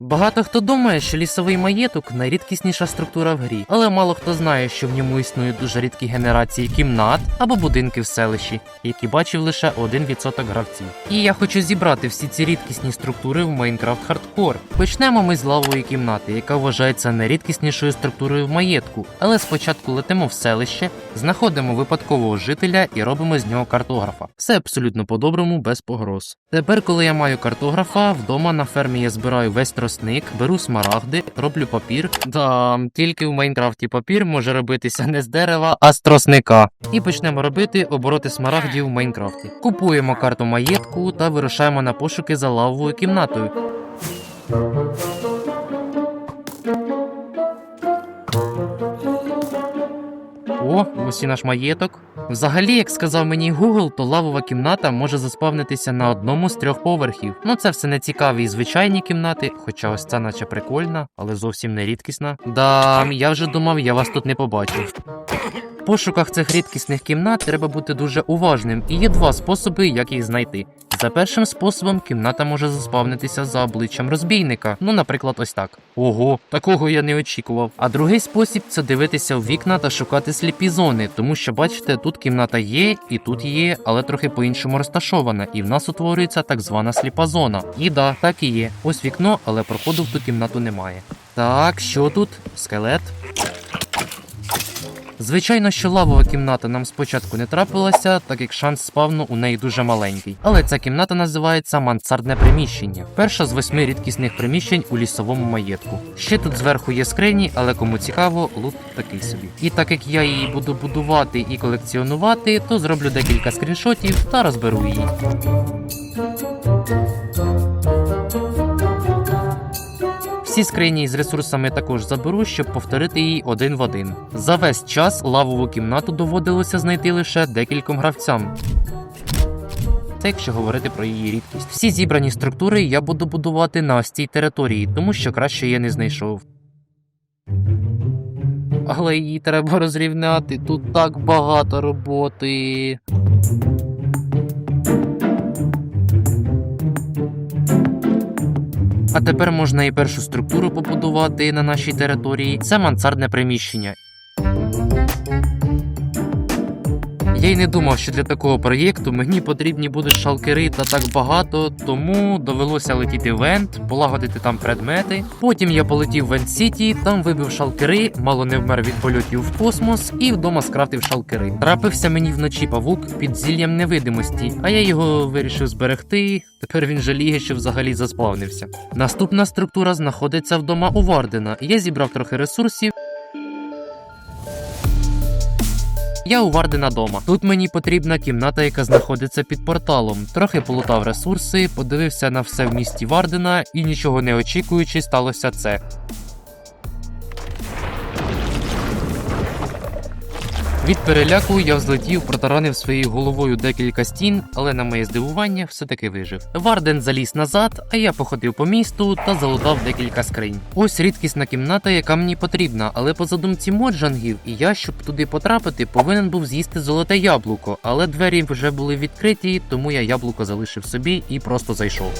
Багато хто думає, що лісовий маєток найрідкісніша структура в грі, але мало хто знає, що в ньому існують дуже рідкі генерації кімнат або будинки в селищі, які бачив лише 1% гравців. І я хочу зібрати всі ці рідкісні структури в Minecraft Hardcore. Почнемо ми з лавової кімнати, яка вважається найрідкіснішою структурою в маєтку. Але спочатку летимо в селище, знаходимо випадкового жителя і робимо з нього картографа. Все абсолютно по-доброму, без погроз. Тепер, коли я маю картографа, вдома на фермі я збираю весь тросник, беру смарагди, роблю папір. Да, тільки в Майнкрафті папір може робитися не з дерева, а з тросника. І почнемо робити обороти смарагдів в Майнкрафті. Купуємо карту маєтку та вирушаємо на пошуки за лавовою кімнатою. О, ось і наш маєток. Взагалі, як сказав мені Google, то лавова кімната може заспавнитися на одному з трьох поверхів. Ну це все не цікаві і звичайні кімнати, хоча ось ця наче прикольна, але зовсім не рідкісна. Да, я вже думав, я вас тут не побачив. Пошуках цих рідкісних кімнат треба бути дуже уважним, і є два способи, як їх знайти. За першим способом кімната може заспавнитися за обличчям розбійника. Ну, наприклад, ось так. Ого, такого я не очікував. А другий спосіб це дивитися в вікна та шукати сліпі зони, тому що бачите, тут кімната є, і тут є, але трохи по-іншому розташована, і в нас утворюється так звана сліпа зона. І да, так і є. Ось вікно, але проходу в ту кімнату немає. Так, що тут? Скелет. Звичайно, що лавова кімната нам спочатку не трапилася, так як шанс спавну у неї дуже маленький. Але ця кімната називається мансардне приміщення. Перша з восьми рідкісних приміщень у лісовому маєтку. Ще тут зверху є скрині, але кому цікаво, лут такий собі. І так як я її буду будувати і колекціонувати, то зроблю декілька скріншотів та розберу її. Всі скрині з ресурсами також заберу, щоб повторити її один в один. За весь час лавову кімнату доводилося знайти лише декільком гравцям. Це якщо говорити про її рідкість. Всі зібрані структури я буду будувати на цій території, тому що краще я не знайшов. Але її треба розрівняти, тут так багато роботи. А тепер можна і першу структуру побудувати на нашій території. Це мансардне приміщення. Я й не думав, що для такого проєкту мені потрібні будуть шалкери та так багато, тому довелося летіти в Енд, полагодити там предмети. Потім я полетів в Енд Сіті, там вибив шалкери, мало не вмер від польотів в космос і вдома скрафтив шалкери. Трапився мені вночі павук під зіллям невидимості, а я його вирішив зберегти. Тепер він жаліє, що взагалі заспавнився. Наступна структура знаходиться вдома у Вардена. Я зібрав трохи ресурсів. Я у Вардена дома. Тут мені потрібна кімната, яка знаходиться під порталом. Трохи полутав ресурси, подивився на все в місті Вардена і нічого не очікуючи, сталося це. Від переляку я взлетів, протаранив своєю головою декілька стін, але на моє здивування все-таки вижив. Варден заліз назад, а я походив по місту та залутав декілька скринь. Ось рідкісна кімната, яка мені потрібна, але по задумці моджангів, і я, щоб туди потрапити, повинен був з'їсти золоте яблуко, але двері вже були відкриті, тому я яблуко залишив собі і просто зайшов.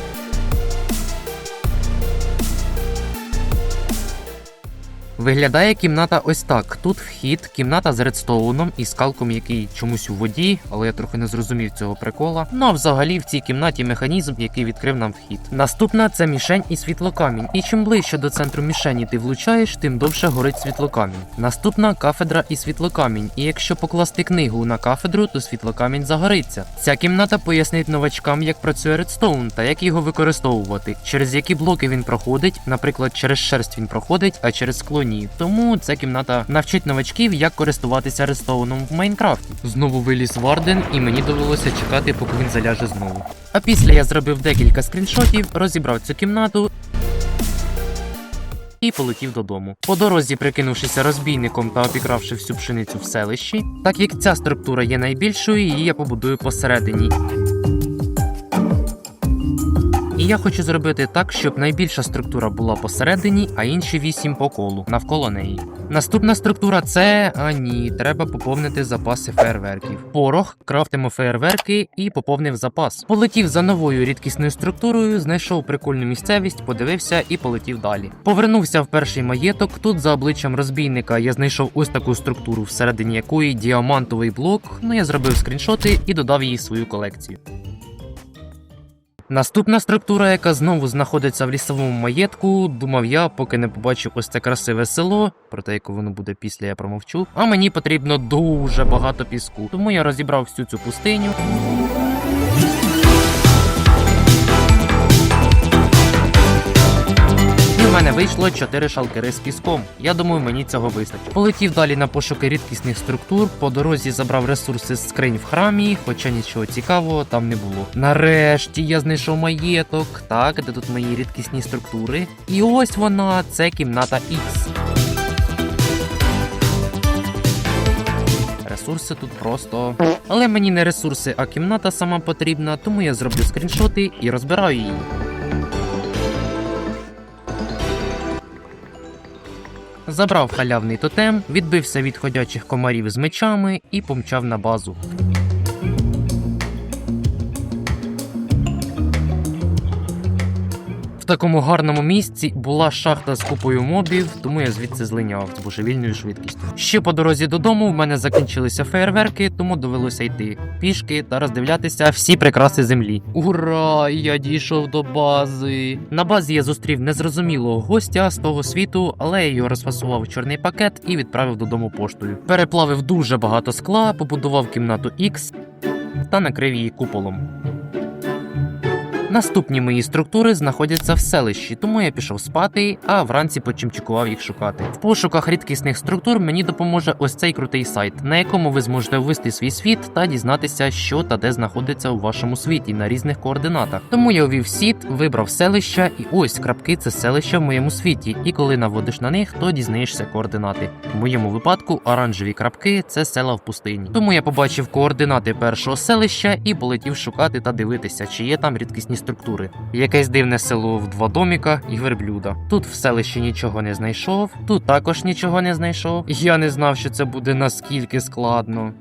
Виглядає кімната ось так. Тут вхід, кімната з редстоуном і скалком, який чомусь у воді, але я трохи не зрозумів цього прикола. Ну а взагалі в цій кімнаті механізм, який відкрив нам вхід. Наступна це мішень і світлокамінь. І чим ближче до центру мішені ти влучаєш, тим довше горить світлокамінь. Наступна кафедра і світлокамінь. І якщо покласти книгу на кафедру, то світлокамінь загориться. Ця кімната пояснить новачкам, як працює редстоун та як його використовувати, через які блоки він проходить. Наприклад, через шерсть він проходить, а через скло ні. Тому ця кімната навчить новачків, як користуватися редстоуном в Майнкрафті. Знову виліз Варден, і мені довелося чекати, поки він заляже знову. А після я зробив декілька скріншотів, розібрав цю кімнату. І полетів додому. По дорозі, прикинувшися розбійником та обікравши всю пшеницю в селищі, так як ця структура є найбільшою, її я побудую посередині. І я хочу зробити так, щоб найбільша структура була посередині, а інші 8 по колу навколо неї. Наступна структура це. А ні, треба поповнити запаси фейерверків. Порох, крафтимо фейерверки і поповнив запас. Полетів за новою рідкісною структурою, знайшов прикольну місцевість, подивився і полетів далі. Повернувся в перший маєток. Тут за обличчям розбійника я знайшов ось таку структуру, всередині якої діамантовий блок. Ну я зробив скріншоти і додав її в свою колекцію. Наступна структура, яка знову знаходиться в лісовому маєтку, думав я, поки не побачив ось це красиве село, проте яке воно буде після, я промовчу. А мені потрібно дуже багато піску. Тому я розібрав всю цю пустиню. В мене вийшло 4 шалкери з піском. Я думаю, мені цього вистачить. Полетів далі на пошуки рідкісних структур. По дорозі забрав ресурси з скринь в храмі, хоча нічого цікавого там не було. Нарешті я знайшов маєток. Так, де тут мої рідкісні структури. І ось вона, це кімната X. Ресурси тут просто. Але мені не ресурси, а кімната сама потрібна, тому я зроблю скріншоти і розбираю її. Забрав халявний тотем, відбився від ходячих комарів з мечами і помчав на базу. Такому гарному місці була шахта з купою мобів, тому я звідси злиняв з божевільною швидкістю. Ще по дорозі додому в мене закінчилися фейерверки, тому довелося йти пішки та роздивлятися всі прикраси землі. Ура! Я дійшов до бази. На базі я зустрів незрозумілого гостя з того світу, але я його розфасував в чорний пакет і відправив додому поштою. Переплавив дуже багато скла, побудував кімнату X та накрив її куполом. Наступні мої структури знаходяться в селищі, тому я пішов спати, а вранці почимчикував їх шукати. В пошуках рідкісних структур мені допоможе ось цей крутий сайт, на якому ви зможете ввести свій світ та дізнатися, що та де знаходиться у вашому світі на різних координатах. Тому я ввів сіт, вибрав селища, і ось крапки це селища в моєму світі. І коли наводиш на них, то дізнаєшся координати. В моєму випадку оранжеві крапки це села в пустині. Тому я побачив координати першого селища і полетів шукати та дивитися, чи є там рідкісні структури. Якесь дивне село в два доміка і верблюда. Тут в селищі нічого не знайшов, тут також нічого не знайшов. Я не знав, що це буде наскільки складно.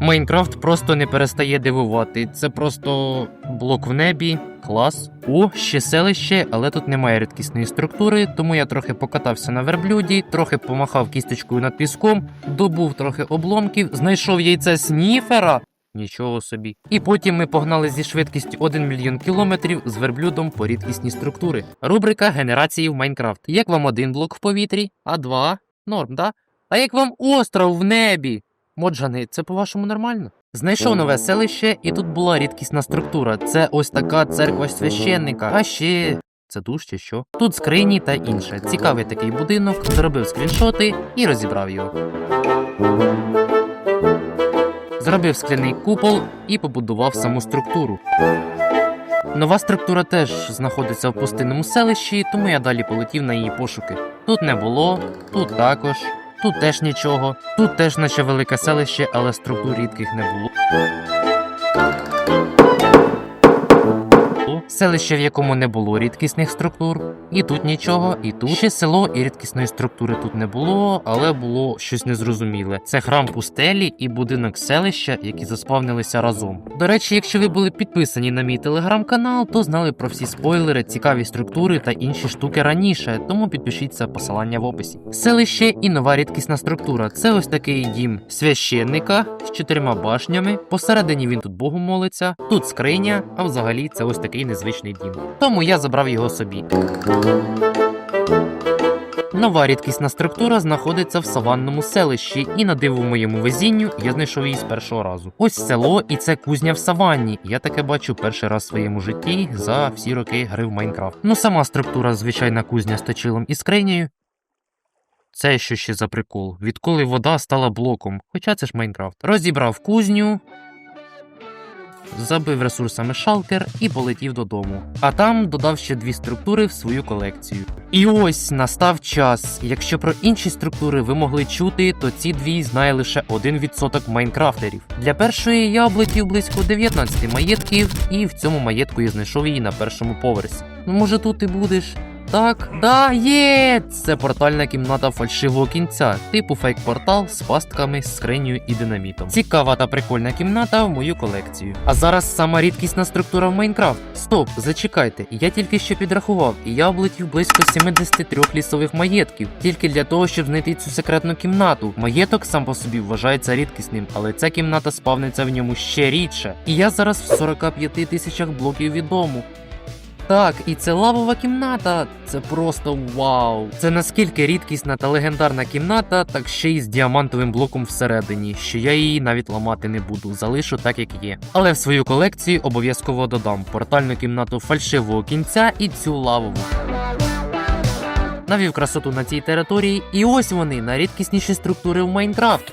Майнкрафт просто не перестає дивувати. Це просто блок в небі, клас. О, ще селище, але тут немає рідкісної структури, тому я трохи покатався на верблюді, трохи помахав кісточкою над піском, добув трохи обломків, знайшов яйце сніфера. Нічого собі. І потім ми погнали зі швидкістю 1 мільйон кілометрів з верблюдом по рідкісні структури. Рубрика генерації в Майнкрафт. Як вам один блок в повітрі, а два? Норм, да? А як вам остров в небі? Моджани, це по-вашому нормально? Знайшов нове селище, і тут була рідкісна структура. Це ось така церква священника. А ще. Це душ чи що? Тут скрині та інше. Цікавий такий будинок, зробив скріншоти і розібрав його. Зробив скляний купол і побудував саму структуру. Нова структура теж знаходиться в пустинному селищі, тому я далі полетів на її пошуки. Тут не було, тут також, тут теж нічого, тут теж наче велике селище, але структур рідких не було. Селище, в якому не було рідкісних структур, і тут нічого, і тут ще село, і рідкісної структури тут не було, але було щось незрозуміле. Це храм пустелі і будинок селища, які заспавнилися разом. До речі, якщо ви були підписані на мій телеграм-канал, то знали про всі спойлери, цікаві структури та інші штуки раніше, тому підпишіться посилання в описі. Селище і нова рідкісна структура. Це ось такий дім священника з чотирма башнями. Посередині він тут Богу молиться, тут скриня, а взагалі це ось такий незвичний дім. Тому я забрав його собі. Нова рідкісна структура знаходиться в саванному селищі, і на диво моєму везінню я знайшов її з першого разу. Ось село, і це кузня в саванні. Я таке бачу перший раз в своєму житті за всі роки гри в Майнкрафт. Ну сама структура, звичайна кузня з точилом і скринею. Це що ще за прикол? Відколи вода стала блоком, хоча це ж Майнкрафт. Розібрав кузню. Забив ресурсами шалкер і полетів додому. А там додав ще дві структури в свою колекцію. І ось настав час. Якщо про інші структури ви могли чути, то ці дві знає лише 1% майнкрафтерів. Для першої я облетів близько 19 маєтків, і в цьому маєтку я знайшов її на першому поверсі. Ну, може, тут ти будеш? Так, да, є! Це портальна кімната фальшивого кінця, типу фейк-портал з пастками, скринею і динамітом. Цікава та прикольна кімната в мою колекцію. А зараз сама рідкісна структура в Майнкрафт. Стоп, зачекайте, я тільки що підрахував, і я облетів близько 73 лісових маєтків, тільки для того, щоб знайти цю секретну кімнату. Маєток сам по собі вважається рідкісним, але ця кімната спавниться в ньому ще рідше. І я зараз в 45 тисячах блоків від дому. Так, і це лавова кімната. Це просто вау. Це наскільки рідкісна та легендарна кімната, так ще й з діамантовим блоком всередині, що я її навіть ламати не буду, залишу так, як є. Але в свою колекцію обов'язково додам портальну кімнату фальшивого кінця і цю лавову. Навів красоту на цій території, і ось вони найрідкісніші структури в Майнкрафт.